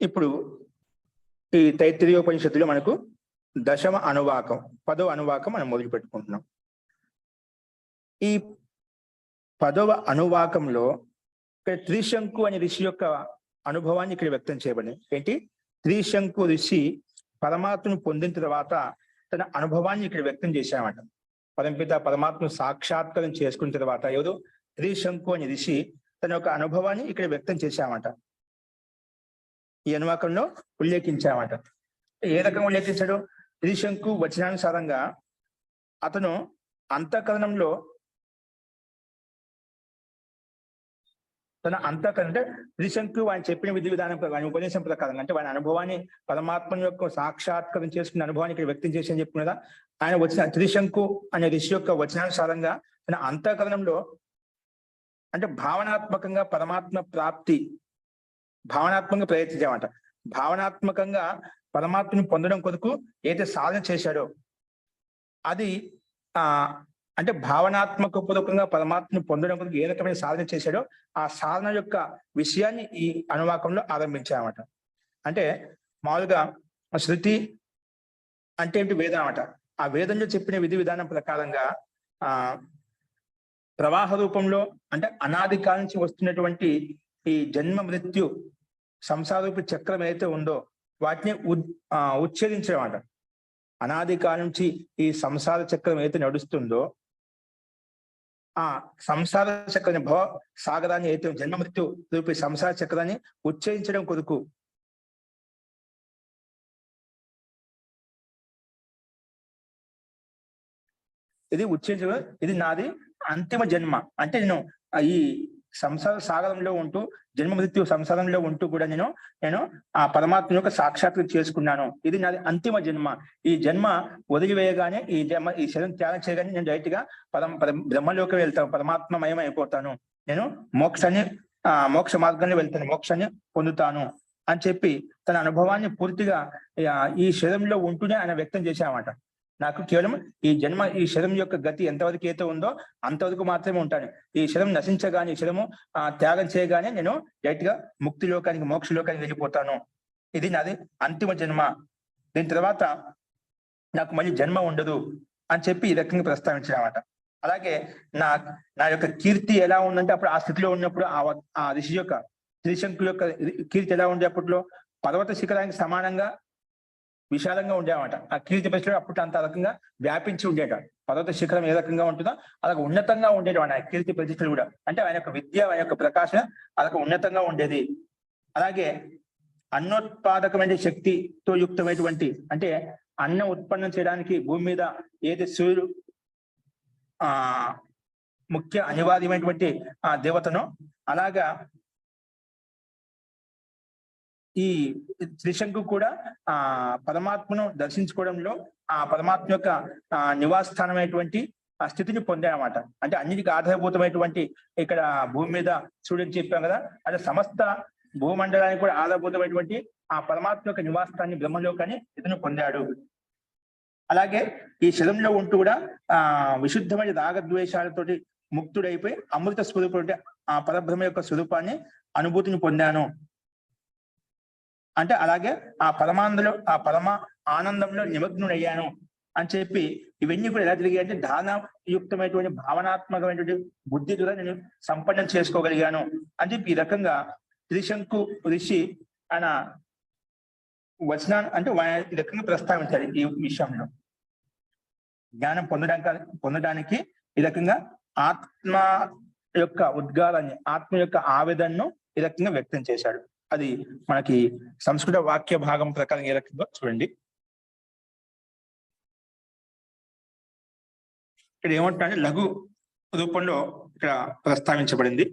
ఇప్పుడు ఈ తైత్తిరీయోపనిషత్తులో మనకు దశమ అనువాకం పదవ అనువాకం మనం మొదలు పెట్టుకుంటున్నాం. ఈ పదవ అనువాకంలో ఇక్కడ త్రిశంకు అనే ఋషి యొక్క అనుభవాన్ని ఇక్కడ వ్యక్తం చేయబడింది. ఏంటి? త్రిశంకు ఋషి పరమాత్మను పొందిన తర్వాత తన అనుభవాన్ని ఇక్కడ వ్యక్తం చేశామట పరంపిత పరమాత్మను సాక్షాత్కారం చేసుకున్న తర్వాత ఎవరు? త్రిశంకు అనే ఋషి తన యొక్క అనుభవాన్ని ఇక్కడ వ్యక్తం చేశామట ఈ అనువాకంలో ఉల్లేఖించామట ఏ రకంగా ఉల్లేఖించాడు? త్రిశంకు వచనానుసారంగా అతను అంతఃకరణంలో తన అంతఃకరణ అంటే త్రిశంకు ఆయన చెప్పిన విధి విధానం ప్రకారం ఆయన ఉపదేశం ప్రకారం అంటే ఆయన అనుభవాన్ని పరమాత్మ యొక్క సాక్షాత్కారం చేసుకున్న అనుభవాన్ని ఇక్కడ వ్యక్తం చేసి అని చెప్పుకున్నదా? ఆయన వచ్చిన త్రిశంకు అనే ఋషి యొక్క వచనానుసారంగా తన అంతఃకరణంలో అంటే భావనాత్మకంగా పరమాత్మ ప్రాప్తి భావనాత్మకంగా ప్రయత్నించామట. భావనాత్మకంగా పరమాత్మని పొందడం కొరకు ఏదైతే సాధన చేశాడో అది ఆ అంటే భావనాత్మక పూర్వకంగా పరమాత్మని పొందడం కొరకు ఏ రకమైన సాధన చేశాడో ఆ సాధన యొక్క విషయాన్ని ఈ అనువాకంలో ఆరంభించామట అంటే మామూలుగా శృతి అంటే ఏంటి వేదం అనమాట ఆ వేదంలో చెప్పిన విధి విధానం ప్రకారంగా ఆ ప్రవాహ రూపంలో అంటే అనాది కాలం నుంచి వస్తున్నటువంటి ఈ జన్మ మృత్యు సంసారూపి చక్రం ఏదైతే ఉందో వాటిని ఉద్- ఆ, ఉచ్ఛేదించడం అంట అనాది కాలం నుంచి ఈ సంసార చక్రం ఏదైతే నడుస్తుందో ఆ సంసార చక్రాన్ని భవ సాగరాన్ని ఏదైతే జన్మ మృత్యు రూపి సంసార చక్రాన్ని ఉచ్ఛేదించడం కొరకు ఇది ఉచ్ఛేదించడం ఇది నాది అంతిమ జన్మ. అంటే నేను ఈ సంసార సాగరంలో ఉంటూ జన్మ మృత్యు సంసారంలో ఉంటూ కూడా నేను నేను ఆ పరమాత్మ యొక్క సాక్షాత్కారం చేసుకున్నాను. ఇది నాది అంతిమ జన్మ. ఈ జన్మ వదిలివేయగానే ఈ జన్మ ఈ శరీరం త్యాగం చేయగానే నేను డైరెక్ట్గా పరమ బ్రహ్మలోకి వెళ్తాను. పరమాత్మమయం అయిపోతాను. నేను మోక్షాన్ని ఆ మోక్ష మార్గంలో వెళ్తాను. మోక్షాన్ని పొందుతాను అని చెప్పి తన అనుభవాన్ని పూర్తిగా ఈ శరీరంలో ఉంటూనే ఆయన వ్యక్తం చేశామట నాకు కేవలం ఈ జన్మ ఈ శరం యొక్క గతి ఎంతవరకు అయితే ఉందో అంతవరకు మాత్రమే ఉంటాను. ఈ శరం నశించగానే ఈ శరము ఆ త్యాగం చేయగానే నేను డైరెక్ట్గా ముక్తి లోకానికి మోక్ష లోకానికి వెళ్ళిపోతాను. ఇది నాది అంతిమ జన్మ. దీని తర్వాత నాకు మళ్ళీ జన్మ ఉండదు అని చెప్పి ఈ రకంగా ప్రస్తావించారన్నమాట అలాగే నా నా యొక్క కీర్తి ఎలా ఉందంటే అప్పుడు ఆ స్థితిలో ఉన్నప్పుడు ఆ ఆ ఋషి యొక్క త్రిశంకు యొక్క కీర్తి ఎలా ఉండే అప్పట్లో పర్వత శిఖరానికి సమానంగా విశాలంగా ఉండేవాట ఆ కీర్తి ప్రశ్నలు అప్పుడు అంత రకంగా వ్యాపించి ఉండేట పర్వత శిఖరం ఏ రకంగా ఉంటుందో అలాగ ఉన్నతంగా ఉండేటవాడు ఆయన కీర్తి ప్రతిష్టలు కూడా. అంటే ఆయన యొక్క విద్య ఆయన యొక్క ప్రకాశం అలాగ ఉన్నతంగా ఉండేది. అలాగే అన్నోత్పాదకమైన శక్తితో యుక్తమైనటువంటి అంటే అన్నం ఉత్పన్నం చేయడానికి భూమి మీద ఏది సూర్యుడు ఆ ముఖ్య అనివార్యమైనటువంటి ఆ దేవతను అలాగా ఈ త్రిశంకు కూడా ఆ పరమాత్మను దర్శించుకోవడంలో ఆ పరమాత్మ యొక్క ఆ నివాసస్థానమైనటువంటి ఆ స్థితిని పొందాయన్నమాట. అంటే అన్నిటికీ ఆధారభూతమైనటువంటి ఇక్కడ భూమి మీద సూర్యుడు చెప్పాం కదా అంటే సమస్త భూమండలానికి కూడా ఆధారభూతమైనటువంటి ఆ పరమాత్మ యొక్క నివాసాన్ని బ్రహ్మలోకాన్ని ఇతను పొందాడు. అలాగే ఈ శరంలో ఉంటూ కూడా ఆ విశుద్ధమైన రాగద్వేషాలతోటి ముక్తుడైపోయి అమృత స్వరూపుడు ఆ పరబ్రహ్మ యొక్క స్వరూపాన్ని అనుభూతిని పొందాను. అంటే అలాగే ఆ పరమానందలో ఆ పరమ ఆనందంలో నిమగ్నుడయ్యాను అని చెప్పి ఇవన్నీ కూడా ఎలా జరిగాయి అంటే ధానాయుక్తమైనటువంటి భావనాత్మకమైనటువంటి బుద్ధి ద్వారా నేను సంపన్నం చేసుకోగలిగాను అని చెప్పి ఈ రకంగా త్రిశంకు ఋషి ఆయన వచనా అంటే వా- ఈ రకంగా ప్రస్తావించారు ఈ విషయంలో. జ్ఞానం పొందడానికి పొందడానికి ఈ రకంగా ఆత్మ యొక్క ఉద్గారాన్ని ఆత్మ యొక్క ఆవేదనను ఈ రకంగా వ్యక్తం చేశాడు. అది మనకి సంస్కృత వాక్య భాగం ప్రకారం ఏ రకంగా చూడండి. ఇక్కడ ఏమంటున్నా లఘు రూపంలో ఇక్కడ ప్రస్తావించబడింది.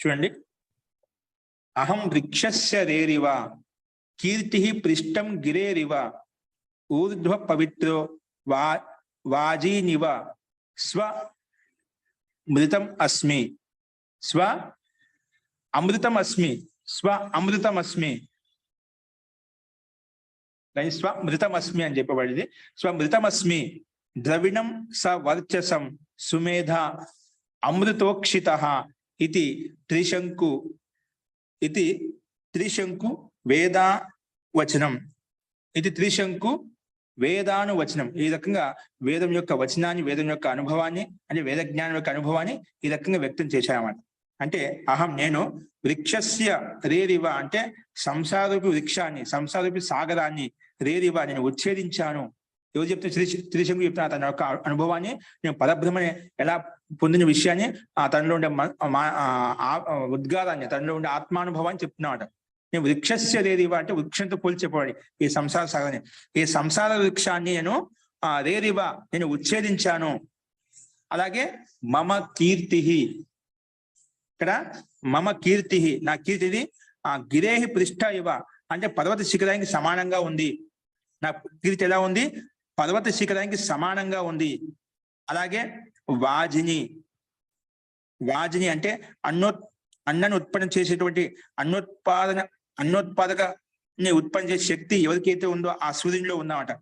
చూడండి. అహం వృక్షస్య రేరివ కీర్తి పృష్టం గిరేరివ ఊర్ధ్వ పవిత్రో వా వాజీనివ స్వ మృతం అస్మి. స్వ అమృతం అస్మి స్వ అమృతం అస్మి స్వ మృతం అస్మి అని చెప్పబడింది. స్వ మృతం అస్మి ద్రవిణం స వర్చసం. సుమేధ అమృతోక్షిత ఇది త్రిశంకు ఇది త్రిశంకు వేదా వచనం ఇది త్రిశంకు వేదాను వచనం ఈ రకంగా వేదం యొక్క వచనాన్ని వేదం యొక్క అనుభవాన్ని అంటే వేద జ్ఞానం యొక్క అనుభవాన్ని ఈ రకంగా వ్యక్తం చేశానమాట అంటే అహం నేను వృక్షస్య రేరివ అంటే సంసారూపి వృక్షాన్ని సంసారూపి సాగరాన్ని రేరివ నేను ఉచ్ఛేదించాను. ఎవరు చెప్తే త్రి త్రిశంకు చెప్తున్నా తన యొక్క అనుభవాన్ని నేను పరబ్రహ్మని ఎలా పొందిన విషయాన్ని ఆ తనలో ఉండే ఆ ఉద్గారాన్ని తనలో ఉండే ఆత్మానుభవాన్ని చెప్తున్నాడు. నేను వృక్షస్య రేరివ అంటే వృక్షంతో పోల్చిపోవాలి. ఈ సంసార సాగని. ఈ సంసార వృక్షాన్ని నేను ఆ రేరివ నేను ఉచ్ఛేదించాను. అలాగే మమ కీర్తి ఇక్కడ మమ కీర్తి నా కీర్తిది ఆ గిరేహి పృష్ఠ ఇవ అంటే పర్వత శిఖరానికి సమానంగా ఉంది. నా కీర్తి ఎలా ఉంది? పర్వత శిఖరానికి సమానంగా ఉంది. అలాగే వాజిని. వాజిని అంటే అన్నో అన్నాన్ని ఉత్పన్నం చేసేటువంటి అన్నోత్పాదన అన్నోత్పాదక ఉత్పత్తి చేసే శక్తి ఎవరికైతే ఉందో ఆ సూర్యునిలో ఉందన్నమాట.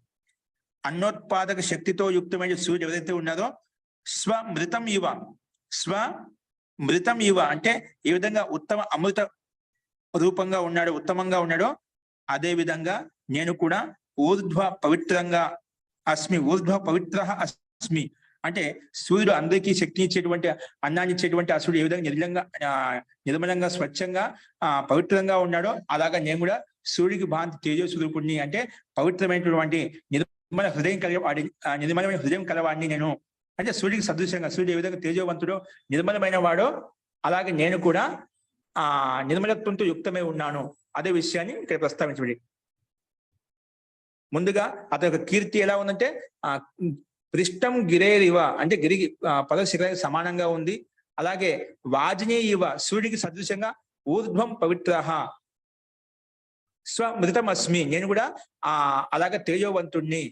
అన్నోత్పాదక శక్తితో యుక్తమైన సూర్యుడు ఎవరైతే ఉన్నారో స్వమృతం ఇవ. స్వ మృతం ఇవ అంటే ఏ విధంగా ఉత్తమ అమృత రూపంగా ఉన్నాడో ఉత్తమంగా ఉన్నాడో అదే విధంగా నేను కూడా ఊర్ధ్వ పవిత్రంగా అస్మి ఊర్ధ్వ పవిత్ర అస్మి అంటే సూర్యుడు అందరికీ శక్తి ఇచ్చేటువంటి అన్నాన్ని ఇచ్చేటువంటి ఆ సూర్యుడు ఏ విధంగా నిర్మలంగా ఆ, నిర్మలంగా స్వచ్ఛంగా ఆ పవిత్రంగా ఉన్నాడో అలాగా నేను కూడా సూర్యుడికి భాంతి తేజస్వరూపుణ్ణి అంటే పవిత్రమైనటువంటి నిర్మల హృదయం కలిగి వాడి నిర్మలమైన హృదయం కలవాడిని నేను. అంటే సూర్యుడికి సదృశ్యంగా సూర్యుడు ఏ విధంగా తేజోవంతుడో నిర్మలమైన వాడో అలాగే నేను కూడా ఆ నిర్మలత్వంతో యుక్తమై ఉన్నాను. అదే విషయాన్ని ఇక్కడ ప్రస్తావించబడి ముందుగా అతని యొక్క కీర్తి ఎలా ఉందంటే ఆ పృష్టం గిరేరివ అంటే గిరి పద శిఖరానికి సమానంగా ఉంది. అలాగే వాజిని ఇవ సూర్యుడికి సదృశంగా ఊర్ధ్వం పవిత్ర. స్వమృతం అస్మి నేను కూడా ఆ అలాగే తేజోవంతుణ్ణి.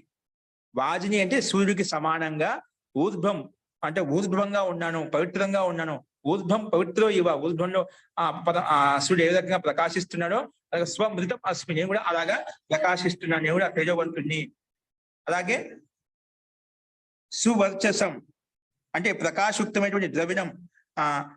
వాజిని అంటే సూర్యుడికి సమానంగా ఊర్ధ్వం అంటే ఊర్ధ్వంగా ఉన్నాను పవిత్రంగా ఉన్నాను. ఊర్ధ్వం పవిత్రో ఇవ ఊర్ధ్వంలో ఆ పద ఆ సూర్యుడు ఏ విధంగా ప్రకాశిస్తున్నాడో అలాగే స్వమృతం అస్మి నేను కూడా అలాగా ప్రకాశిస్తున్నాను నేను కూడా తేజవంతుణ్ణి. అలాగే సువర్చసం. అంటే ప్రకాశయుక్తమైనటువంటి ద్రవిణం ఆ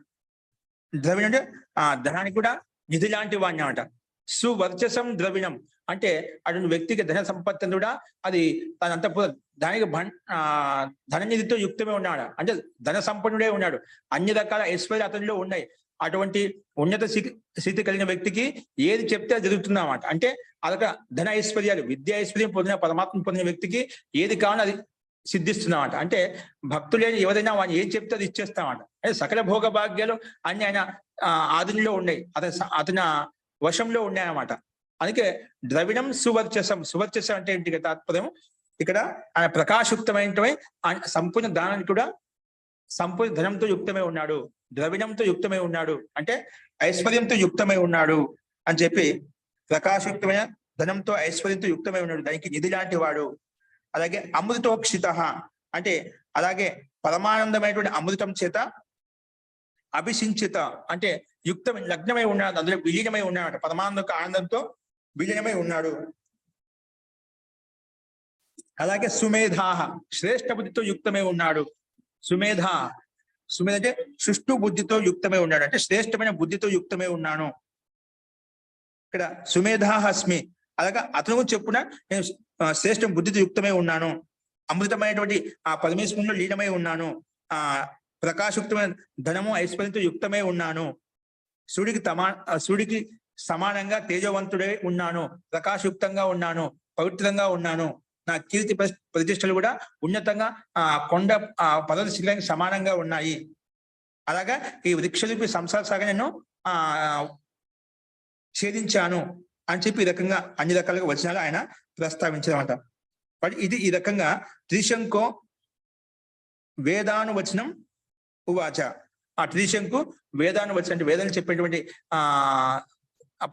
ద్రవిణం అంటే ఆ ధనానికి కూడా నిధి లాంటి వాడిని అనమాట. సువర్చసం ద్రవిణం. అంటే అటువంటి వ్యక్తికి ధన సంపత్తి కూడా అది తన అంత దానికి భన్- ఆ ధననిధితో యుక్తమే ఉన్నాడు. అంటే ధన సంపన్నుడే ఉన్నాడు. అన్ని రకాల ఐశ్వర్య అతనిలో ఉన్నాయి. అటువంటి ఉన్నత స్థితి కలిగిన వ్యక్తికి ఏది చెప్తే అది జరుగుతుంది అంటే అదొక ధన ఐశ్వర్యాలు విద్యా ఐశ్వర్యం పొందిన పరమాత్మ పొందిన వ్యక్తికి ఏది కావాలో అది సిద్ధిస్తున్నమాట అంటే భక్తులు ఎవరైనా వాడిని ఏం చెప్తే అది ఇచ్చేస్తామట. అంటే సకల భోగ భాగ్యాలు అన్ని ఆయన ఆ, ఆధునిలో ఉన్నాయి. అతని అతని వశంలో ఉన్నాయన్నమాట. అందుకే ద్రవిణం సువర్చసం. సువర్చసం అంటే ఏంటి తాత్పర్యం ఇక్కడ ఆయన ప్రకాశయుక్తమైనటువంటి ఆయన సంపూర్ణ దానానికి కూడా సంపూర్ణ ధనంతో యుక్తమై ఉన్నాడు. ద్రవిణంతో యుక్తమై ఉన్నాడు. అంటే ఐశ్వర్యంతో యుక్తమై ఉన్నాడు అని చెప్పి ప్రకాశయుక్తమైన ధనంతో ఐశ్వర్యంతో యుక్తమై ఉన్నాడు. దానికి నిధి లాంటి వాడు. అలాగే అమృతోక్షిత. అంటే అలాగే పరమానందమైనటువంటి అమృతం చేత అభిషించిత అంటే యుక్తం లగ్నమై ఉన్నాడు అందులో విలీనమై ఉన్నాడు పరమానంద ఆనందంతో విలీనమై ఉన్నాడు. అలాగే సుమేధాహ శ్రేష్ఠ బుద్ధితో యుక్తమై ఉన్నాడు. సుమేధ సుమేధ అంటే సుష్టు బుద్ధితో యుక్తమై ఉన్నాడు అంటే శ్రేష్టమైన బుద్ధితో యుక్తమై ఉన్నాను. ఇక్కడ సుమేధా అస్మి. అలాగా అతను చెప్పున నేను శ్రేష్ఠ బుద్ధితో యుక్తమై ఉన్నాను. అమృతమైనటువంటి ఆ పరమేశ్వరుడు లీనమై ఉన్నాను. ఆ ప్రకాశయుక్తమైన ధనము ఐశ్వర్యంతో యుక్తమై ఉన్నాను. సూర్యుడికి తమా సూర్యుడికి సమానంగా తేజవంతుడై ఉన్నాను. ప్రకాశయుక్తంగా ఉన్నాను. పవిత్రంగా ఉన్నాను. నా కీర్తి ప్రతిష్టలు కూడా ఉన్నతంగా ఆ కొండ ఆ పర్వత శిఖరానికి సమానంగా ఉన్నాయి. అలాగా ఈ వృక్షలిపి సంసార సాగ నేను ఆ ఛేదించాను. అని చెప్పి ఈ రకంగా అన్ని రకాలుగా వచనాలు ఆయన ప్రస్తావించారన్నమాట ఇది ఈ రకంగా త్రిశంకో వేదానువచనం ఉవాచ. ఆ త్రిశంకు వేదానువచనం అంటే వేదాలు చెప్పేటువంటి ఆ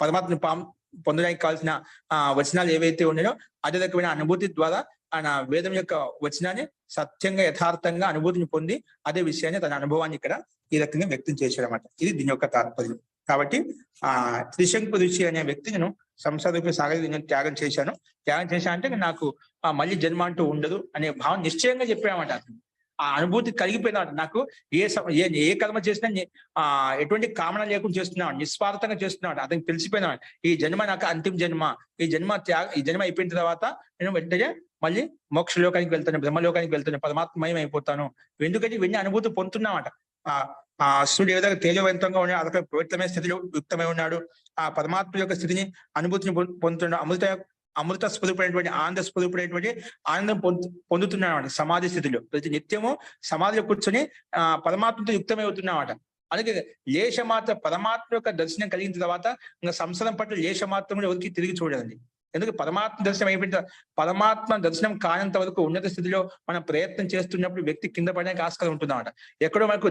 పరమాత్మ పాం పొందడానికి కావాల్సిన ఆ వచనాలు ఏవైతే ఉన్నాయో అదే రకమైన అనుభూతి ద్వారా ఆయన వేదం యొక్క వచనాన్ని సత్యంగా యథార్థంగా అనుభూతిని పొంది అదే విషయాన్ని తన అనుభవాన్ని ఇక్కడ ఈ రకంగా వ్యక్తం చేశాడు అనమాట ఇది దీని యొక్క తాత్పర్యం. కాబట్టి ఆ త్రిశంకు ఋషి అనే వ్యక్తి నేను సంసార నేను త్యాగం చేశాను. త్యాగం చేశా అంటే నాకు ఆ మళ్ళీ జన్మ అంటూ ఉండదు అనే భావం నిశ్చయంగా చెప్పామంట అతను. ఆ అనుభూతి కలిగిపోయినాడు నాకు ఏ సమ- ఏ ఏ కర్మ చేసినా ఆ ఎటువంటి కామన లేకుండా చేస్తున్నాడు. నిస్వార్థంగా చేస్తున్నాడు. అతనికి తెలిసిపోయినాడు ఈ జన్మ నాకు అంతిమ జన్మ. ఈ జన్మ త్యాగ ఈ జన్మ అయిపోయిన తర్వాత నేను వెంటనే మళ్ళీ మోక్ష లోకానికి వెళ్తాను బ్రహ్మలోకానికి వెళ్తాను పరమాత్మయం అయిపోతాను. ఎందుకంటే ఇవన్నీ అనుభూతి పొందుతున్నామట ఆ ఆ సూర్యుడు ఏ విధంగా తేజవంతంగా ఉన్నాడు అదొక పవిత్రమైన స్థితిలో యుక్తమై ఉన్నాడు. ఆ పరమాత్మ యొక్క స్థితిని అనుభూతిని పొందుతున్నాడు అమృత అమృత స్వరూపుడైనటువంటి ఆనంద స్వరూపుడైనటువంటి ఆనందం పొందు పొందుతున్నాడు సమాధి స్థితిలో. ప్రతి నిత్యము సమాధిలో కూర్చొని ఆ పరమాత్మతో యుక్తమై అవుతున్నామట అలాగే లేశ మాత్రం పరమాత్మ యొక్క దర్శనం కలిగిన తర్వాత ఇంకా సంసారం పట్ల లేశ మాత్రం ఎవరికి తిరిగి చూడదండి ఎందుకు పరమాత్మ దర్శనం అయిపోయిన పరమాత్మ దర్శనం కానంత వరకు ఉన్నత స్థితిలో మనం ప్రయత్నం చేస్తున్నప్పుడు వ్యక్తి కింద పడడానికి ఆస్కారం ఉంటుందన్నమాట. ఎక్కడో మనకు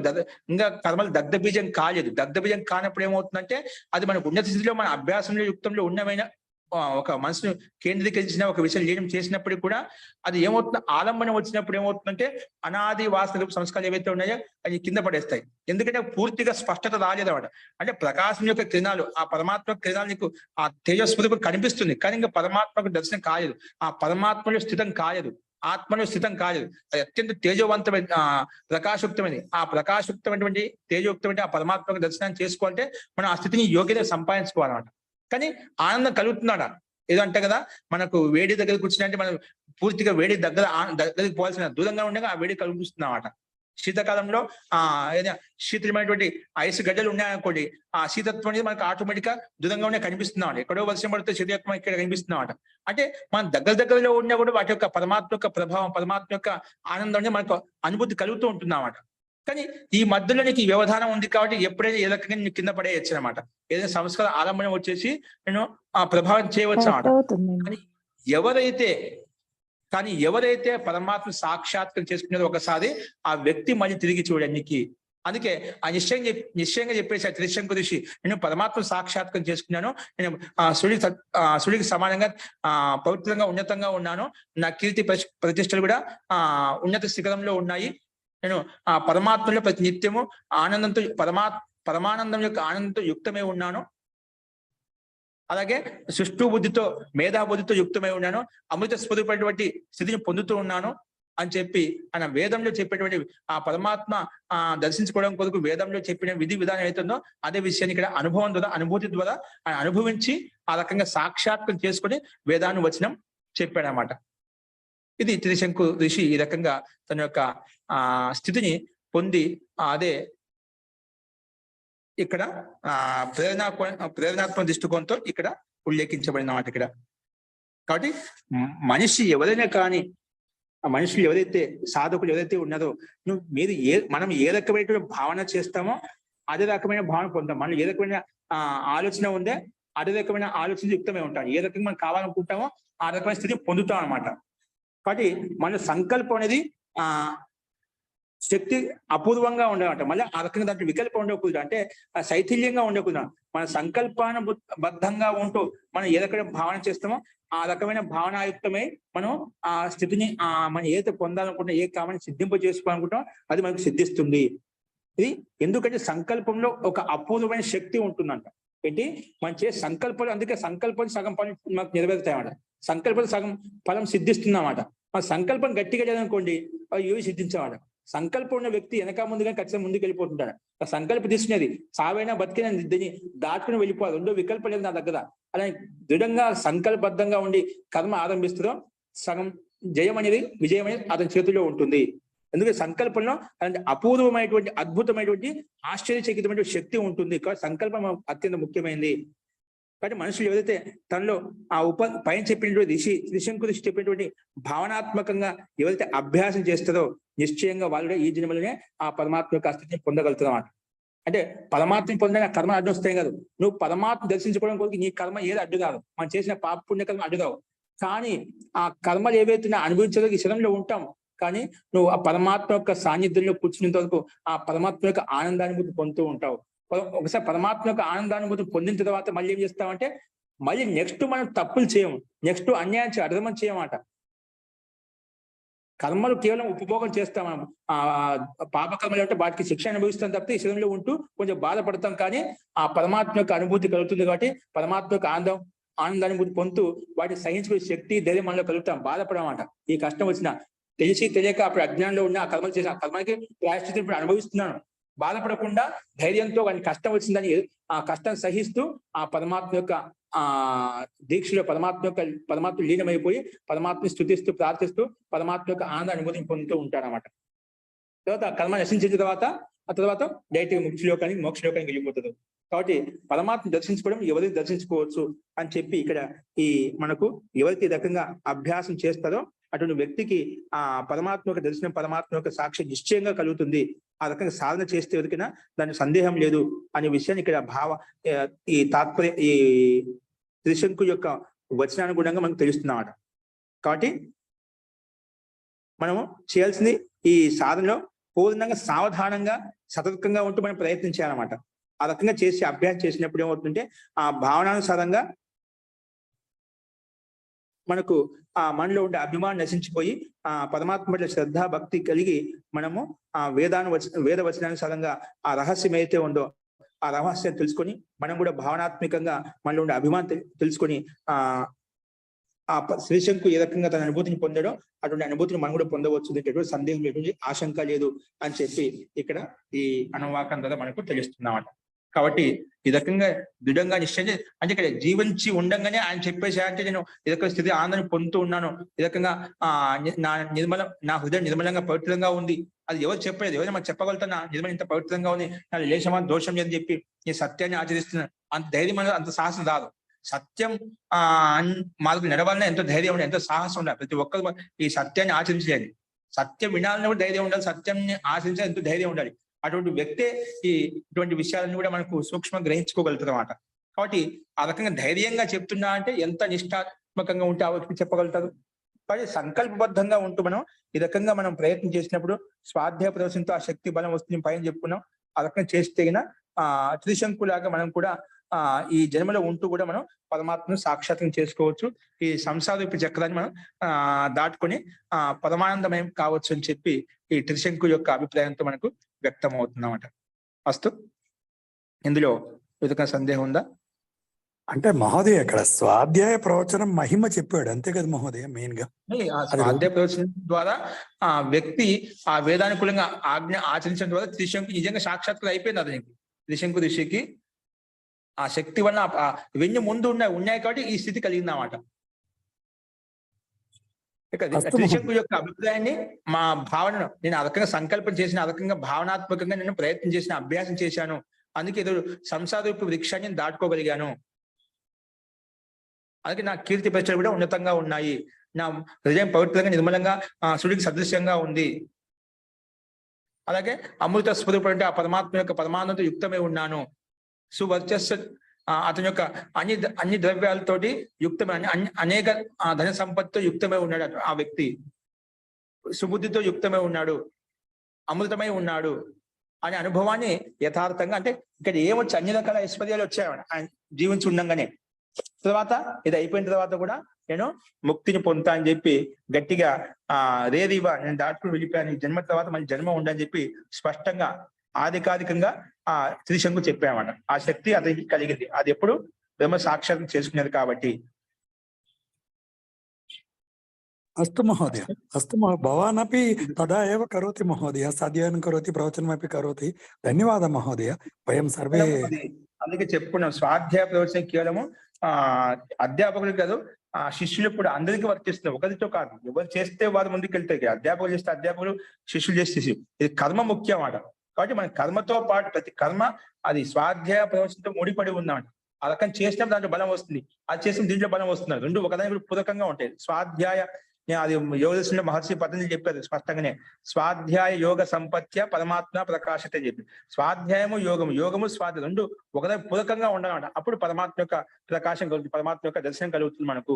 ఇంకా కర్మలు దగ్ధబీజం కాలేదు. దగ్ధబీజం కానప్పుడు ఏమవుతుందంటే అది మనకు ఉన్నత స్థితిలో మన అభ్యాసంలో యుక్తంలో ఉన్నమైన ఒక మనసును కేంద్రీకరించిన ఒక విషయం చేయడం చేసినప్పటికీ కూడా అది ఏమవుతుంది ఆలంబనం వచ్చినప్పుడు ఏమవుతుందంటే అనాది వాసన సంస్కారాలు ఏవైతే ఉన్నాయో అవి కింద పడేస్తాయి. ఎందుకంటే పూర్తిగా స్పష్టత రాలేదు అనమాట అంటే ప్రకాశం యొక్క కిరణాలు ఆ పరమాత్మ కిరణాలు నీకు ఆ తేజస్వరూపం కనిపిస్తుంది. కానీ ఇంకా పరమాత్మకు దర్శనం కాలేదు. ఆ పరమాత్మలో స్థితం కాలేదు. ఆత్మలో స్థితం కాలేదు. అది అత్యంత తేజవంతమైన ఆ ప్రకాశయుక్తమైనది ఆ ప్రకాశయుక్తమైనటువంటి తేజయుక్తమైన ఆ పరమాత్మకు దర్శనం చేసుకోవాలంటే మనం ఆ స్థితిని యోగ్యత సంపాదించుకోవాలన్నమాట. కానీ ఆనందం కలుగుతున్నాడా? ఏదో అంటే కదా మనకు వేడి దగ్గర కూర్చుంటే మనం పూర్తిగా వేడి దగ్గర దగ్గరికి పోవాల్సిన దూరంగా ఉండగా ఆ వేడి కలుగుతున్నమాట శీతాకాలంలో ఆ ఏదైనా శీతలమైనటువంటి ఐస్ గడ్డలు ఉన్నాయనుకోండి ఆ శీతత్వం అనేది మనకు ఆటోమేటిక్గా దూరంగానే కనిపిస్తున్నాం ఎక్కడో వర్షం పడితే శీతత్వం ఇక్కడ కనిపిస్తున్నాం అంటే మన దగ్గర దగ్గరలో ఉన్నా కూడా వాటి యొక్క పరమాత్మ యొక్క ప్రభావం పరమాత్మ యొక్క ఆనందం అనేది మనకు అనుభూతి కలుగుతూ ఉంటుందన్నమాట. కానీ ఈ మధ్యలో నీకు ఈ వ్యవధానం ఉంది కాబట్టి ఎప్పుడైనా ఏ రకంగా నీకు కింద పడేయచ్చు అనమాట ఏదైనా సంస్కార ఆలంబనం వచ్చేసి నేను ఆ ప్రభావం చేయవచ్చు అవుతుందండి కానీ ఎవరైతే కానీ ఎవరైతే పరమాత్మ సాక్షాత్కరం చేసుకునేది ఒకసారి ఆ వ్యక్తి మళ్ళీ తిరిగి చూడడానికి అందుకే ఆ నిశ్చయం నిశ్చయంగా చెప్పేసి త్రిశంకు ఋషి నేను పరమాత్మ సాక్షాత్కరం చేసుకున్నాను నేను ఆ సుడి ఆ సుడికి సమానంగా ఆ పవిత్రంగా ఉన్నతంగా ఉన్నాను. నా కీర్తి ప్రతి- ప్రతిష్టలు కూడా ఆ ఉన్నత శిఖరంలో ఉన్నాయి. నేను ఆ పరమాత్మలో ప్రతి నిత్యము ఆనందంతో పరమా పరమానందం యొక్క ఆనందంతో యుక్తమై ఉన్నాను. అలాగే సుష్టు బుద్ధితో మేధా బుద్ధితో యుక్తమై ఉన్నాను. అమృత స్వరూపమైనటువంటి స్థితిని పొందుతూ ఉన్నాను అని చెప్పి ఆయన వేదంలో చెప్పేటువంటి ఆ పరమాత్మ ఆ దర్శించుకోవడం కొరకు వేదంలో చెప్పిన విధి విధానం ఏతుందో అదే విషయాన్ని ఇక్కడ అనుభవం ద్వారా అనుభూతి ద్వారా ఆయన అనుభవించి ఆ రకంగా సాక్షాత్కం చేసుకుని వేదాను వచనం చెప్పాడనమాట ఇది త్రిశంకు ఋషి ఈ రకంగా తన యొక్క ఆ స్థితిని పొంది అదే ఇక్కడ ఆ ప్రేరణ ప్రేరణాత్మక దృష్టికోణంతో ఇక్కడ ఉల్లేఖించబడిన మాట ఇక్కడ. కాబట్టి మనిషి ఎవరైనా కానీ ఆ మనుషులు ఎవరైతే సాధకులు ఎవరైతే ఉన్నారో నువ్వు మీరు ఏ మనం ఏ రకమైనటువంటి భావన చేస్తామో అదే రకమైన భావన పొందాం మనం ఏ రకమైన ఆ ఆలోచన ఉందే అదే రకమైన ఆలోచన యుక్తమే ఉంటాం. ఏ రకంగా మనం కావాలనుకుంటామో ఆ రకమైన స్థితి పొందుతాం అన్నమాట. కాబట్టి మన సంకల్పం అనేది ఆ శక్తి అపూర్వంగా ఉండేవాట. మళ్ళీ ఆ రకంగా దాంట్లో వికల్పం ఉండకూడదు అంటే ఆ శైథిల్యంగా ఉండకూడదు మన సంకల్పాన బద్ధంగా ఉంటూ మనం ఏ రకమైన భావన చేస్తామో ఆ రకమైన భావనాయుక్తమై మనం ఆ స్థితిని ఆ మనం ఏదైతే పొందాలనుకుంటున్నా ఏ కామని సిద్ధింప చేసుకోవాలనుకుంటాం అది మనకు సిద్ధిస్తుంది. ఇది ఎందుకంటే సంకల్పంలో ఒక అపూర్వమైన శక్తి ఉంటుందంట. ఏంటి? మనం చేసే సంకల్పాలు అందుకే సంకల్పం సగం పని మనకు నెరవేరుతాయన్నమాట. సంకల్పం సగం ఫలం సిద్ధిస్తుందన్నమాట. మన సంకల్పం గట్టిగా లేదనుకోండి అవి ఏవి సిద్ధించమాట సంకల్పం ఉన్న వ్యక్తి వెనక ముందుగా ఖచ్చితంగా ముందుకు వెళ్ళిపోతుంటాడు. ఆ సంకల్పం తీసుకునేది సావైనా బతికిన దీన్ని దాటుకుని వెళ్ళిపోవాలి రెండో వికల్పం లేదు నా దగ్గర అలా దృఢంగా సంకల్పబద్ధంగా ఉండి కర్మ ఆరంభిస్తుందో సగం జయం అనేది విజయం అనేది అతని చేతిలో ఉంటుంది. ఎందుకంటే సంకల్పంలో అలాంటి అపూర్వమైనటువంటి అద్భుతమైనటువంటి ఆశ్చర్యచకితమైనటువంటి శక్తి ఉంటుంది. కాబట్టి సంకల్పం అత్యంత ముఖ్యమైనది. కాబట్టి మనుషులు ఎవరైతే తనలో ఆ ఉప పైన చెప్పినటువంటి ఋషి త్రిశంకు ఋషి చెప్పినటువంటి భావనాత్మకంగా ఎవరైతే అభ్యాసం చేస్తారో నిశ్చయంగా వాళ్ళు ఈ జన్మలోనే ఆ పరమాత్మ యొక్క అస్తిత్వం పొందగలుగుతారు అన్నమాట. అంటే పరమాత్మని పొందడానికి కర్మ అడ్డు వస్తాయి కాదు. నువ్వు పరమాత్మ దర్శించుకోవడం కొరకు నీ కర్మ ఏది అడ్డు కాదు. మనం చేసిన పాప పుణ్య కర్మ అడ్డు కావు. కానీ ఆ కర్మలు ఏవైతే అనుభవించదో ఈ శరంలో ఉంటాం. కానీ నువ్వు ఆ పరమాత్మ యొక్క సాన్నిధ్యంలో కూర్చునేంత వరకు ఆ పరమాత్మ యొక్క ఆనందాన్ని పొందుతూ ఉంటావు. ఒకసారి పరమాత్మ యొక్క ఆనందానుభూతి పొందిన తర్వాత మళ్ళీ ఏం చేస్తామంటే మళ్ళీ నెక్స్ట్ మనం తప్పులు చేయము. నెక్స్ట్ అన్యాయం చేయ అర్థమం చేయమాట. కర్మలు కేవలం ఉపభోగం చేస్తాం మనం. ఆ పాపకర్మలు అంటే వాటికి శిక్ష అనుభవిస్తాం తప్పితే ఈ శరీరంలో ఉంటూ కొంచెం బాధపడతాం కానీ ఆ పరమాత్మ యొక్క అనుభూతి కలుగుతుంది కాబట్టి పరమాత్మ యొక్క ఆనందం ఆనందానుభూతి పొందుతూ వాటిని సహించుకునే శక్తి ధైర్యం మనలో కలుగుతాం. బాధపడమాట. ఈ కష్టం వచ్చిన తెలిసి తెలియక అప్పుడు అజ్ఞానంలో ఉన్న ఆ కర్మలు చేసిన ఆ కర్మకి ప్రాయశ్చితం ఇప్పుడు అనుభవిస్తున్నాను. బాధపడకుండా ధైర్యంతో వాడిని కష్టం వచ్చిందని ఆ కష్టం సహిస్తూ ఆ పరమాత్మ యొక్క ఆ దీక్షలో పరమాత్మ యొక్క పరమాత్మ లీనమైపోయి పరమాత్మని స్థుతిస్తూ ప్రార్థిస్తూ పరమాత్మ యొక్క ఆనంద అనుభూతిని పొందుతూ ఉంటాడనమాట తర్వాత కర్మ నశించిన తర్వాత ఆ తర్వాత డైరెక్ట్గా ముక్తిలోకానికి మోక్షలోకానికి వెళ్ళిపోతుంది కాబట్టి పరమాత్మ దర్శించుకోవడం ఎవరిని దర్శించుకోవచ్చు అని చెప్పి ఇక్కడ ఈ మనకు ఎవరికి రకంగా అభ్యాసం చేస్తారో అటువంటి వ్యక్తికి ఆ పరమాత్మ యొక్క దర్శనం పరమాత్మ యొక్క సాక్షి నిశ్చయంగా కలుగుతుంది. ఆ రకంగా సాధన చేస్తే ఎవరికైనా దాని సందేహం లేదు అనే విషయాన్ని ఇక్కడ భావ ఈ తాత్పర్య ఈ త్రిశంకు యొక్క వచనానుగుణంగా మనకు తెలుస్తున్నమాట కాబట్టి మనము చేయాల్సింది ఈ సాధనలో పూర్ణంగా సావధానంగా సతర్కంగా ఉంటూ మనం ప్రయత్నం చేయాలన్నమాట. ఆ రకంగా చేసి అభ్యాసం చేసినప్పుడు ఏమవుతుందంటే ఆ భావనానుసారంగా మనకు ఆ మనలో ఉండే అభిమానం నశించిపోయి ఆ పరమాత్మ పట్ల శ్రద్ధ భక్తి కలిగి మనము ఆ వేదాను వచ వేద వచనానుసారంగా ఆ రహస్యం ఏదైతే ఉందో ఆ రహస్యం తెలుసుకొని మనం కూడా భావనాత్మకంగా మనలో ఉండే అభిమానం తెలుసుకొని ఆ ఆ శ్రీశంకు ఏ రకంగా తన అనుభూతిని పొందాడో అటువంటి అనుభూతిని మనం కూడా పొందవచ్చు అనేటటువంటి సందేహం లేటువంటి ఆశంక లేదు అని చెప్పి ఇక్కడ ఈ అనువాకం ద్వారా మనకు తెలుస్తుందన్నమాట కాబట్టి ఈ రకంగా దృఢంగా నిశ్చయించి అంటే ఇక్కడ జీవించి ఉండంగానే ఆయన చెప్పేసి అంటే నేను ఈ రకమైన స్థితి ఆనందాన్ని పొందుతూ ఉన్నాను. ఈ రకంగా ఆ నా నిర్మల నా హృదయం నిర్మలంగా పవిత్రంగా ఉంది. అది ఎవరు చెప్పలేదు. ఎవరైనా మనం చెప్పగలుగుతా నా నిర్మలం ఇంత పవిత్రంగా ఉంది. నా లేశమా దోషం అని చెప్పి ఈ సత్యాన్ని ఆచరిస్తున్నాను. అంత ధైర్యం అనేది అంత సాహసం రాదు. సత్యం ఆ మాకు నడవాలన్నా ఎంతో ధైర్యం ఉండాలి. ఎంతో సాహసం ఉండాలి. ప్రతి ఒక్కరు ఈ సత్యాన్ని ఆచరించలేదు సత్యం వినాలని కూడా ధైర్యం ఉండాలి. సత్యాన్ని ఆచరించాలి. ఎంతో ధైర్యం ఉండాలి. అటువంటి వ్యక్తే ఈ ఇటువంటి విషయాలను కూడా మనకు సూక్ష్మంగా గ్రహించుకోగలుగుతుంది అనమాట కాబట్టి ఆ రకంగా ధైర్యంగా చెప్తున్నా అంటే ఎంత నిష్ఠాత్మకంగా ఉంటే ఆ వ్యక్తి చెప్పగలుగుతారు. కాబట్టి సంకల్పబద్ధంగా ఉంటూ మనం ఈ రకంగా మనం ప్రయత్నం చేసినప్పుడు స్వాధ్యాయ ప్రదర్శనతో ఆ శక్తి బలం వస్తుంది పైన చెప్పుకున్నాం. ఆ రకంగా చేస్తే గిన ఆ త్రిశంకులాగా మనం కూడా ఆ ఈ జన్మలో ఉంటూ కూడా మనం పరమాత్మను సాక్షాత్తం చేసుకోవచ్చు. ఈ సంసార చక్రాన్ని మనం ఆ దాటుకొని ఆ పరమానందమయం కావచ్చు అని చెప్పి ఈ త్రిశంకు యొక్క అభిప్రాయంతో మనకు వ్యక్తం అవుతుందన్నమాట అస్తు ఇందులో ఏదైనా సందేహం ఉందా? అంటే మహోదయ ఇక్కడ స్వాధ్యాయ ప్రవచనం మహిమ చెప్పాడు. అంతే కదా మహోదయ మెయిన్గా స్వాధ్యాయ ప్రదర్శన ద్వారా ఆ వ్యక్తి ఆ వేదానుకూలంగా ఆజ్ఞ ఆచరించడం ద్వారా త్రిశంకు నిజంగా సాక్షాత్కారం అయిపోయింది అతనికి. త్రిశంకు ఋషికి ఆ శక్తి వల్ల ఇవన్నీ ముందు ఉన్నాయి ఉన్నాయి కాబట్టి ఈ స్థితి కలిగింది అన్నమాట ఇక త్రిశంకు యొక్క అభిప్రాయాన్ని మా భావనను నేను ఆ రకంగా సంకల్పం చేసిన ఆ రకంగా భావనాత్మకంగా నేను ప్రయత్నం చేసిన అభ్యాసం చేశాను. అందుకే ఏదో సంసారూప వృక్షాన్ని నేను దాటుకోగలిగాను. అందుకే నా కీర్తి ప్రచలు కూడా ఉన్నతంగా ఉన్నాయి. నా హృదయం పవిత్రంగా నిర్మలంగా సుడికి సదృశ్యంగా ఉంది. అలాగే అమృత స్వరూపుడు అంటే ఆ పరమాత్మ యొక్క పరమానంద యుక్తమై ఉన్నాను. సువర్చస్సు అతని యొక్క అన్ని అన్ని ద్రవ్యాలతోటి యుక్తమైన అన్ని- అనేక ధన సంపత్తితో యుక్తమై ఉన్నాడు ఆ వ్యక్తి. సుబుద్ధితో యుక్తమై ఉన్నాడు. అమృతమై ఉన్నాడు. అనే అనుభవాన్ని యథార్థంగా అంటే ఇక్కడ ఏమొచ్చి అన్ని రకాల ఐశ్వర్యాలు వచ్చాయి ఆయన జీవించి ఉండంగానే. తర్వాత ఇది అయిపోయిన తర్వాత కూడా నేను ముక్తిని పొందుతా అని చెప్పి గట్టిగా ఆ రేదివా నేను దాటుకుని వెళ్ళిపోయాను. జన్మ తర్వాత మళ్ళీ జన్మ ఉండని చెప్పి స్పష్టంగా ఆధికారికంగా ఆ త్రిశంకు చెప్పామన్నమాట ఆ శక్తి అతనికి కలిగింది. అది ఎప్పుడు? బ్రహ్మ సాక్షాత్తం చేసుకునేది కాబట్టి. అస్తు మహోదయ. అస్తు మహో భవాన్ అపి తదా ఏవ కరోతి మహోదయ. సాధ్యాయనం కరోతి ప్రవచనమపి కరోతి. ధన్యవాద మహోదయ. వయం సర్వే అది అందుకే చెప్పుకున్నాం. స్వాధ్యాయ ప్రవచనం కేవలము ఆ అధ్యాపకులు కాదు ఆ శిష్యులు కూడా అందరికీ వర్తిస్తుంది. ఒకరితో కాదు. ఎవరు చేస్తే వారు ముందుకు వెళ్తాయి అధ్యాపకులు చేస్తే అధ్యాపకులు శిష్యులు చేస్తే ఇది కర్మ ముఖ్యం అన్నమాట కాబట్టి మన కర్మతో పాటు ప్రతి కర్మ అది స్వాధ్యాయ ప్రవచనంతో ముడిపడి ఉందన్నమాట. ఆ రకం చేసినప్పుడు దాంట్లో బలం వస్తుంది. అది చేసిన దీంట్లో బలం వస్తుంది రెండు ఒకదాని పూరకంగా ఉంటాయి. స్వాధ్యాయ అది యోగదర్శనంలో మహర్షి పతంజలి చెప్పారు స్పష్టంగానే. స్వాధ్యాయ యోగ సంపత్య పరమాత్మ ప్రకాశత అని చెప్పి. స్వాధ్యాయము యోగము యోగము స్వాధ్యాయం రెండు ఒకదాని పూరకంగా ఉండాలన్నమాట అప్పుడు పరమాత్మ యొక్క ప్రకాశం కలుగుతుంది పరమాత్మ యొక్క దర్శనం కలుగుతుంది మనకు.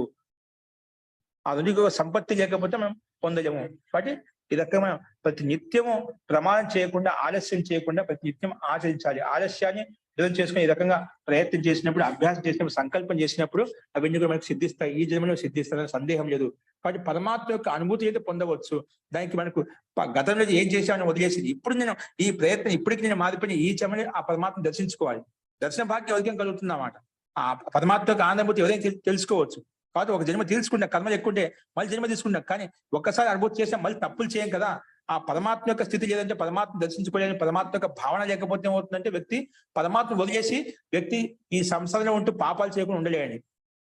ఆ రెండు సంపత్తి లేకపోతే మనం పొందలేము. కాబట్టి ఈ రకమైన ప్రతి నిత్యము ప్రమాణం చేయకుండా ఆలస్యం చేయకుండా ప్రతి నిత్యం ఆచరించాలి. ఆలస్యాన్ని దూరం చేసుకుని ఈ రకంగా ప్రయత్నం చేసినప్పుడు అభ్యాసం చేసినప్పుడు సంకల్పం చేసినప్పుడు అవన్నీ కూడా మనకు సిద్ధిస్తాయి. ఈ జన్మలో సిద్ధిస్తారని సందేహం లేదు. కాబట్టి పరమాత్మ యొక్క అనుభూతి అయితే పొందవచ్చు. దానికి మనకు గతంలో ఏం చేశామని వదిలేసింది ఇప్పుడు నేను ఈ ప్రయత్నం ఇప్పటికి నేను మారిపోయిన ఈ జన్మని ఆ పరమాత్మ దర్శించుకోవాలి. దర్శన భాగ్యం ఎవరికేం కలుగుతుంది అన్నమాట ఆ పరమాత్మ యొక్క ఆనందభూతి ఎవరైనా తెలుసుకోవచ్చు. కాదు ఒక జన్మ తీసుకుంటా కర్మలు ఎక్కువంటే మళ్ళీ జన్మ తీసుకుంటాం కానీ ఒక్కసారి అనుభూతి చేస్తే మళ్ళీ తప్పులు చేయం కదా. ఆ పరమాత్మ యొక్క స్థితి లేదంటే పరమాత్మ దర్శించుకోలేని పరమాత్మ యొక్క భావన లేకపోతే ఏమవుతుందంటే వ్యక్తి పరమాత్మ వదిలేసి వ్యక్తి ఈ సంసారంలో ఉంటూ పాపాలు చేయకుండా ఉండలేండి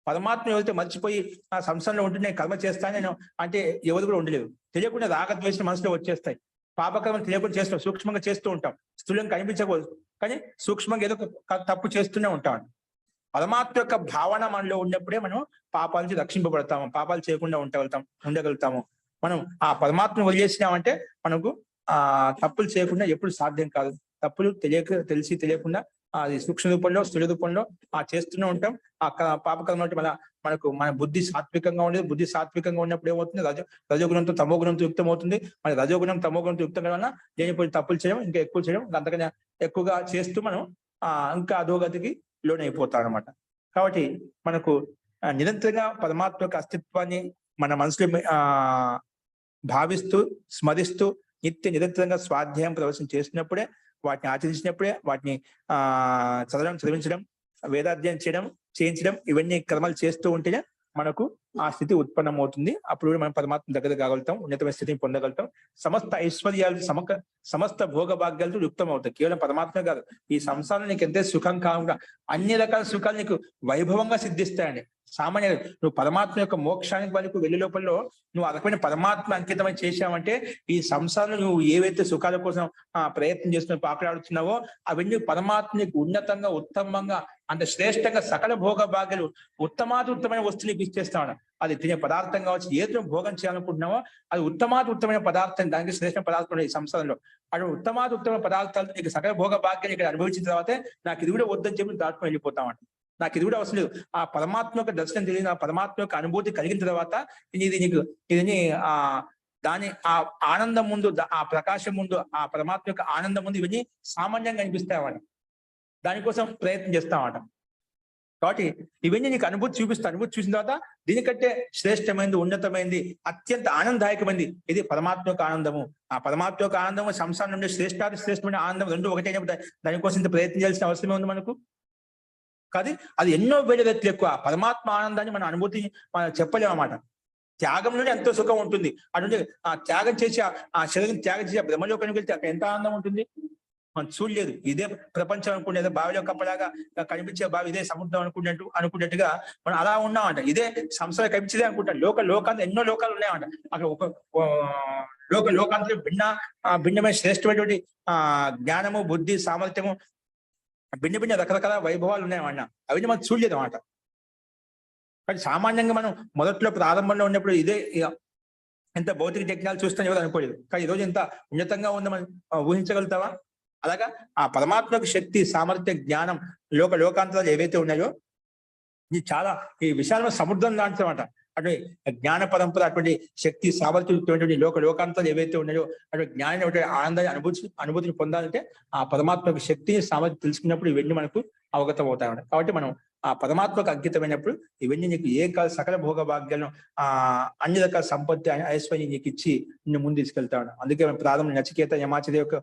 పరమాత్మ ఎవరైతే మర్చిపోయి ఆ సంసారంలో ఉంటూ నేను కర్మ చేస్తాను నేను అంటే ఎవరు కూడా ఉండలేదు తెలియకుండా రాగద్వేషణ మనసులో వచ్చేస్తాయి. పాపకర్మలు తెలియకుండా చేస్తాం సూక్ష్మంగా చేస్తూ ఉంటాం. స్థూలంగా కనిపించకూడదు కానీ సూక్ష్మంగా ఏదో ఒక తప్పు చేస్తూనే ఉంటాం. పరమాత్మ యొక్క భావన మనలో ఉన్నప్పుడే మనం పాపాల నుంచి రక్షింపబడతాము పాపాలు చేయకుండా ఉండగలుగుతాం ఉండగలుగుతాము. మనం ఆ పరమాత్మను వదిలేసినామంటే మనకు ఆ తప్పులు చేయకుండా ఎప్పుడు సాధ్యం కాదు. తప్పులు తెలియక తెలిసి తెలియకుండా అది సూక్ష్మ రూపంలో స్థూల రూపంలో ఆ చేస్తూనే ఉంటాం. ఆ క- పాపకర్మ అంటే మన మనకు మన బుద్ధి సాత్వికంగా ఉండేది బుద్ధి సాత్వికంగా ఉన్నప్పుడు ఏమవుతుంది? రజ రజోగుణంతో తమో గుణంతో యుక్తం అవుతుంది మన రజోగుణం తమో గుణంతో యుక్తం వలన లేనిపోయి తప్పులు చేయడం ఇంకా ఎక్కువ చేయడం అంతకన్నా ఎక్కువగా చేస్తూ మనం ఆ ఇంకా అధోగతికి లోనైపోతాం అనమాట కాబట్టి మనకు నిరంతరంగా పరమాత్మ యొక్క అస్తిత్వాన్ని మన మనసులో ఆ భావిస్తూ స్మరిస్తూ నిత్య నిరంతరంగా స్వాధ్యాయం ప్రవేశం చేసినప్పుడే వాటిని ఆచరించినప్పుడే వాటిని ఆ చదవడం చదివించడం వేదాధ్యయనం చేయడం చేయించడం ఇవన్నీ క్రమాలు చేస్తూ ఉంటేనే మనకు ఆ స్థితి ఉత్పన్నం అవుతుంది అప్పుడు మనం పరమాత్మ దగ్గర కాగలుగుతాం ఉన్నతమైన స్థితిని పొందగలుగుతాం. సమస్త ఐశ్వర్యాలు సమక సమస్త భోగ భాగ్యాలతో యుక్తం అవుతాయి కేవలం పరమాత్మ కాదు. ఈ సంసారం నీకు ఎంతే సుఖం కాకుండా అన్ని రకాల సుఖాలు నీకు వైభవంగా సిద్ధిస్తాయండి. సామాన్య నువ్వు పరమాత్మ యొక్క మోక్షానికి వరకు వెళ్ళే లోపల నువ్వు ఆ రకమైన పరమాత్మ అంకితమై చేశావంటే ఈ సంసారంలో నువ్వు ఏవైతే సుఖాల కోసం ఆ ప్రయత్నం చేస్తున్నావు పాకలాడుతున్నావో అవన్నీ పరమాత్మకు ఉన్నతంగా ఉత్తమంగా అంత శ్రేష్టంగా సకల భోగ భాగ్యాలు ఉత్తమాతి ఉత్తమైన వస్తువు నీకు అది తినే పదార్థం కావచ్చు ఏదో భోగం చేయాలనుకుంటున్నావో అది ఉత్తమాతి ఉత్తమైన పదార్థం దానికి శ్రేష్ట పదార్థం ఈ సంసారంలో అటు ఉత్తమాతి ఉత్తమైన పదార్థాలు నీకు సకల భోగ భాగ్యాన్ని ఇక్కడ అనుభవించిన తర్వాతే నాకు ఇది కూడా వద్దని చెప్పి దాటుకుని వెళ్ళిపోతామంట నాకు ఇది కూడా అవసరం లేదు. ఆ పరమాత్మ యొక్క దర్శనం తెలియదు ఆ పరమాత్మ యొక్క అనుభూతి కలిగిన తర్వాత ఇది నీకు ఇది ఆ దాని ఆ ఆనందం ముందు ఆ ప్రకాశం ముందు ఆ పరమాత్మ యొక్క ఆనందం ముందు ఇవన్నీ సామాన్యంగా అనిపిస్తాయన్నమాట దానికోసం ప్రయత్నం చేస్తామట. కాబట్టి ఇవన్నీ నీకు అనుభూతి చూపిస్తా అనుభూతి చూసిన తర్వాత దీనికంటే శ్రేష్టమైనది ఉన్నతమైనది అత్యంత ఆనందదాయకమైనది ఇది పరమాత్మ యొక్క ఆనందము. ఆ పరమాత్మ యొక్క ఆనందము సంసారం నుండి శ్రేష్టాది శ్రేష్టమైన ఆనందం రెండు ఒకటే దానికోసం ఇంత ప్రయత్నం చేయాల్సిన అవసరమే ఉంది మనకు? కాదు అది ఎన్నో వేల రెట్లు ఎక్కువ. పరమాత్మ ఆనందాన్ని మన అనుభూతి మనం చెప్పలేము అన్నమాట. త్యాగంలోనే ఎంతో సుఖం ఉంటుంది. అటువంటి ఆ త్యాగం చేసి ఆ- ఆ శరీరం త్యాగం చేసి ఆ బ్రహ్మలోకానికి వెళ్తే అక్కడ ఎంత ఆనందం ఉంటుంది? మనం చూడలేదు. ఇదే ప్రపంచం అనుకునేది బావిలో కప్పలాగా కనిపించే బావి ఇదే సముద్రం అనుకున్నట్టు అనుకున్నట్టుగా మనం అలా ఉన్నామంట. ఇదే సంసారం కనిపించేదే అనుకుంటాం. లోక లోకాంత ఎన్నో లోకాలు ఉన్నాయంట. అక్కడ ఒక లోక లోకాంతలో భిన్న భిన్నమైన శ్రేష్టమైనటువంటి ఆ జ్ఞానము బుద్ధి సామర్థ్యము భిన్న భిన్న రకరకాల వైభవాలు ఉన్నాయన్నమాట. అవన్నీ మనం చూడలేదు అన్నమాట కానీ సామాన్యంగా మనం మొదట్లో ప్రారంభంలో ఉన్నప్పుడు ఇదే ఇక ఎంత భౌతిక టెక్నాలజీ చూస్తాం ఎవరు అనుకోలేదు. కానీ ఈరోజు రోజు ఎంత ఉన్నతంగా ఉందో మనం ఊహించగలుగుతావా? అలాగా ఆ పరమాత్మక శక్తి సామర్థ్య జ్ఞానం లోక లోకాంతరాలు ఏవైతే ఉన్నాయో ఇది చాలా ఈ విశాలమైన సముద్రం లాంటిదన్నమాట. అటువంటి జ్ఞాన పరంపర అటువంటి శక్తి సామర్థ్యం లోక లోకాంతాలు ఏవైతే ఉన్నాయో అటువంటి జ్ఞానం ఆనందాన్ని అనుభూతి అనుభూతిని పొందాలంటే ఆ పరమాత్మక శక్తిని సామర్థ్యం తెలుసుకున్నప్పుడు ఇవన్నీ మనకు అవగతం అవుతాయి కాబట్టి మనం ఆ పరమాత్మకు అంకితమైనప్పుడు ఇవన్నీ నీకు ఏ కాల సకల భోగ భాగ్యాలను ఆ అన్ని రకాల సంపత్తి ఐశ్వర్యం నీకు ఇచ్చి నిన్ను ముందు తీసుకెళ్తాడు అందుకే మనం ప్రారంభం నచికేత యమాచర్య యొక్క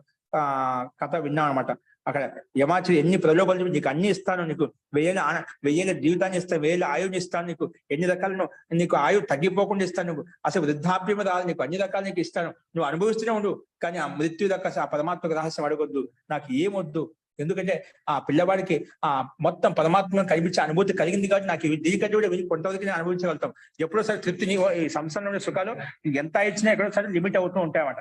కథ విన్నాం అనమాట అక్కడ యమాచరి ఎన్ని ప్రలోభాలు నీకు అన్ని ఇస్తాను నీకు వెయ్యేళ్ళ ఆన వెయ్యేళ్ళ జీవితాన్ని ఇస్తాను వేల ఆయువుని ఇస్తాను నీకు ఎన్ని రకాలను నీకు ఆయువు తగ్గిపోకుండా ఇస్తాను నువ్వు అసలు వృద్ధాప్యం రాదు నీకు అన్ని రకాలు నీకు ఇస్తాను నువ్వు అనుభవిస్తూనే ఉండు కానీ ఆ మృత్యు దక్క ఆ పరమాత్మక రహస్యం అడగొద్దు నాకు ఏమొద్దు. ఎందుకంటే ఆ పిల్లవాడికి ఆ మొత్తం పరమాత్మ కనిపించే అనుభూతి కలిగింది కాబట్టి నాకు ఇవి దీనికంటే కూడా కొంతవరకు నేను అనుభవించగలుగుతాం. ఎప్పుడో సరే తృప్తిని ఓ ఈ సంసారంలో సుఖాలు ఎంత ఇచ్చినా ఎక్కడో సరే లిమిట్ అవుతూ ఉంటాయన్నమాట.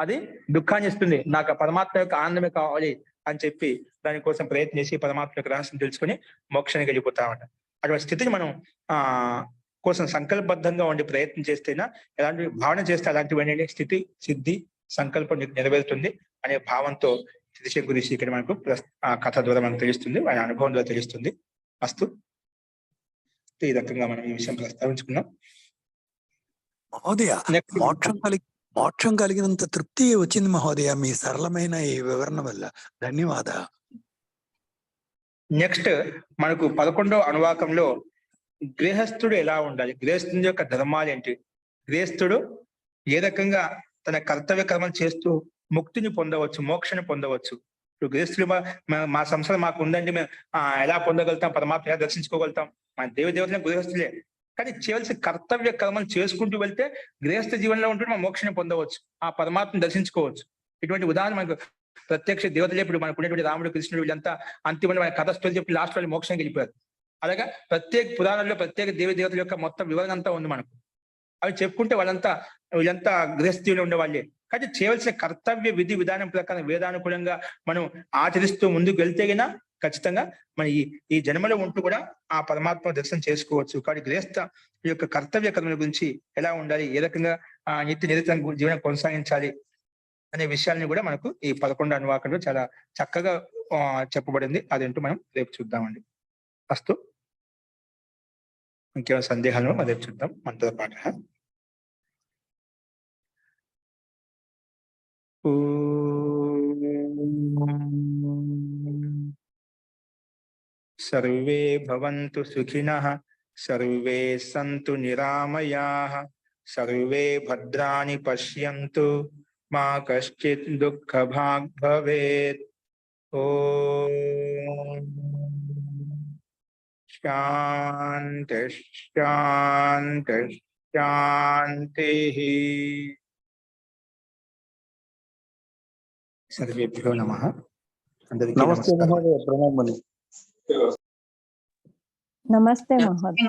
అది దుఃఖాన్ని ఇస్తుంది. నాకు పరమాత్మ యొక్క ఆనందమే కావాలి అని చెప్పి దానికోసం ప్రయత్నం చేసి పరమాత్మ యొక్క రహస్యం తెలుసుకొని మోక్షానికి వెళ్ళిపోతామట అటువంటి స్థితిని మనం ఆ కోసం సంకల్పబద్ధంగా ఉండి ప్రయత్నం చేస్తేనా ఎలాంటి భావన చేస్తే అలాంటివి స్థితి సిద్ధి సంకల్పం నెరవేరుతుంది అనే భావంతో త్రిశ గురించి ఇక్కడ మనకు కథ ద్వారా మనకు తెలుస్తుంది. ఆయన అనుభవం ద్వారా తెలుస్తుంది. అస్తు. ఈ రకంగా మనం ఈ విషయం ప్రస్తావించుకున్నాం మహోదయ మోక్షం కలిగి మోక్షం కలిగినంత తృప్తి వచ్చింది మహోదయ. మీ సరళమైన ఈ వివరణ వల్ల ధన్యవాద నెక్స్ట్ మనకు పదకొండవ అనువాకంలో గృహస్థుడు ఎలా ఉండాలి? గృహస్థుని యొక్క ధర్మాలు ఏంటి? గృహస్థుడు ఏ రకంగా తన కర్తవ్య కర్మలు చేస్తూ ముక్తిని పొందవచ్చు మోక్షని పొందవచ్చు? ఇప్పుడు గృహస్థుడు మా- మా- సంస్థ మాకు ఉందండి మేము ఎలా పొందగలుగుతాం? పరమాత్మ ఎలా దర్శించుకోగలుగుతాం? మా దేవదేవతలే గృహస్థులే. కానీ చేయవలసిన కర్తవ్య కర్మలు చేసుకుంటూ వెళ్తే గృహస్థ జీవనంలో ఉంటూ మనం మోక్షని పొందవచ్చు. ఆ పరమాత్మను దర్శించుకోవచ్చు. ఇటువంటి ఉదాహరణ మనకు ప్రత్యక్ష దేవతలే ఇప్పుడు మనకు ఉన్నటువంటి రాముడు కృష్ణుడు వీళ్ళంతా అంతిమంగా మన కథ స్టోరీ చెప్పి లాస్ట్ వాళ్ళు మోక్షానికి వెళ్ళిపోయారు. అలాగా ప్రత్యేక పురాణాల్లో ప్రత్యేక దేవి దేవతల యొక్క మొత్తం వివరణ అంతా ఉంది మనకు. అవి చెప్పుకుంటే వాళ్ళంతా వీళ్ళంతా గృహస్థీయులు ఉండేవాళ్ళే. కానీ చేయవలసిన కర్తవ్య విధి విధానం ప్రకారం వేదానుకూలంగా మనం ఆచరిస్తూ ముందుకు వెళ్తే గినా ఖచ్చితంగా మన ఈ ఈ జన్మలో ఉంటూ కూడా ఆ పరమాత్మ దర్శనం చేసుకోవచ్చు. కాబట్టి గ్రేస్త ఈ యొక్క కర్తవ్య కర్మల గురించి ఎలా ఉండాలి? ఏ రకంగా ఆ నిత్య నిరంతరం జీవనం కొనసాగించాలి? అనే విషయాల్ని కూడా మనకు ఈ పదకొండు అనువాకంలో చాలా చక్కగా ఆ, చెప్పబడింది. అదేంటో మనం రేపు చూద్దామండి. అస్తు. ఇంకేమైనా సందేహాలను మనం రేపు చూద్దాం. మనతో పాట. సర్వే భవంతు సుఖినః సర్వే సంతు నిరామయాః సర్వే భద్రాణి పశ్యంతు మా కశ్చిత్ దుఃఖ భాగ్ భవేత్ ఓం శాంతి శాంతి శాంతి సర్వేభ్యో నమ అందరికీ Namaste, Namaste